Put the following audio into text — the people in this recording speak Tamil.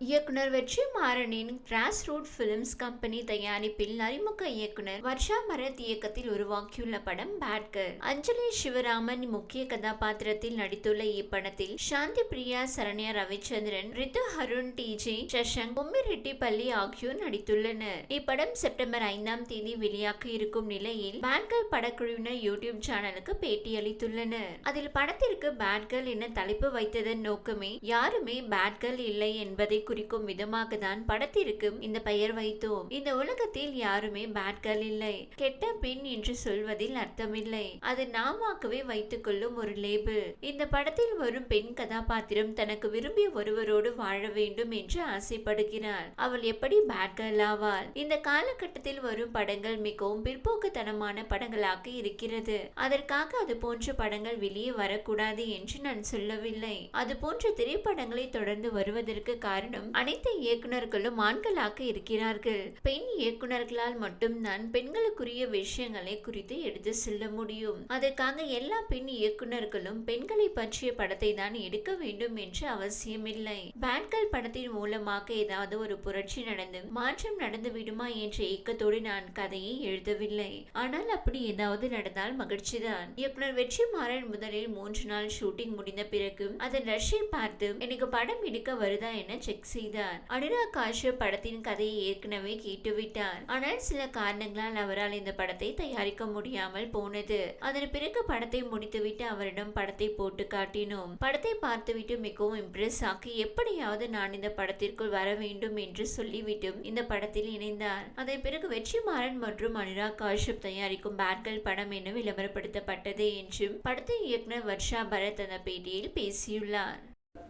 இயக்குனர் வெற்றி மாறனின் கிராஸ் ரூட் ஃபிலிம்ஸ் கம்பெனி தயாரிப்பில் அறிமுக இயக்குனர் வர்ஷா பரத் இயக்கத்தில் உருவாக்கியுள்ள படம் பேட்கர் அஞ்சலி சிவராமன் முக்கிய கதாபாத்திரத்தில் நடித்துள்ள இப்படத்தில் சாந்தி பிரியா சரண்யா ரவிச்சந்திரன் ரித்து ஹருண் டிஜே சஷங் பொம்மி ரெட்டிப்பள்ளி ஆகியோர் நடித்துள்ளனர். இப்படம் செப்டம்பர் ஐந்தாம் தேதி வெளியாக இருக்கும் நிலையில் பேட்கர் படக்குழுவினர் யூடியூப் சேனலுக்கு பேட்டியளித்துள்ளனர். அதில் படத்திற்கு பேட்கர் என தலைப்பு வைத்ததன் நோக்கமே யாருமே பேட்கர் இல்லை என்பதை குறிக்கும் விதமாக தான் படத்திற்கும் இந்த பெயர் வைத்தோம். இந்த உலகத்தில் யாருமே பேட்கள் இல்லை. கெட்ட பெண் என்று சொல்வதில் அர்த்தமில்லை. அது நாமாக்கவே வைத்துக் கொள்ளும் ஒரு லேபிள் இந்த படத்தில் வரும் பெண் கதாபாத்திரம் தனக்கு விரும்பிய ஒருவரோடு வாழ வேண்டும் என்று ஆசைப்படுகிறாள். அவள் எப்படி பேட்கள் ஆவாள்? இந்த காலகட்டத்தில் வரும் படங்கள் மிகவும் பிற்போக்குத்தனமான படங்களாக இருக்கிறது. அதற்காக அது போன்ற படங்கள் வெளியே வரக்கூடாது என்று நான் சொல்லவில்லை. அது போன்ற திரைப்படங்களை தொடர்ந்து வருவதற்கு காரணம் அனைத்து இயக்குனர்களும் ஆண்களாக இருக்கிறார்கள். பெண் இயக்குனர்களால் மட்டும்தான் பெண்களுக்குரிய விஷயங்களை குறித்து எடுத்து செல்ல முடியும். அதற்காக எல்லா பெண் இயக்குனர்களும் பெண்களை பற்றிய படத்தை தான் எடுக்க வேண்டும் என்று அவசியமில்லை. பேட்கள் படத்தின் மூலமாக ஏதாவது ஒரு புரட்சி நடந்து மாற்றம் நடந்து விடுமா என்ற ஏக்கத்தோடு நான் கதையை எழுதவில்லை. ஆனால் அப்படி ஏதாவது நடந்தால் மகிழ்ச்சிதான். இயக்குனர் வெற்றி மாறன் முதலில் மூன்று நாள் ஷூட்டிங் முடிந்த பிறகு அதன் ரஷ்யை பார்த்து எனக்கு படம் எடுக்க வருதா என செக் செய்தார் அனுராக் காஷ்யப் படத்தின் கதையை ஏற்கனவே கேட்டுவிட்டார் ஆனால் சில காரணங்களால் அவரால் இந்த படத்தை தயாரிக்க முடியாமல் போனது. அதன் பிறகு படத்தை முடித்துவிட்டு அவரிடம் படத்தை போட்டு காட்டினோம். படத்தை பார்த்துவிட்டு மிகவும் இம்ப்ரெஸ் ஆக்கி எப்படியாவது நான் இந்த படத்திற்குள் வர வேண்டும் என்று சொல்லிவிட்டு இந்த படத்தில் இணைந்தார். அதன் பிறகு வெற்றிமாறன் மற்றும் அனுராக் காஷ்யப் தயாரிக்கும் பேட்கள் படம் என விளம்பரப்படுத்தப்பட்டது என்றும் படத்தின் இயக்குனர் வர்ஷா பரத் அந்த பேட்டியில் பேசியுள்ளார்.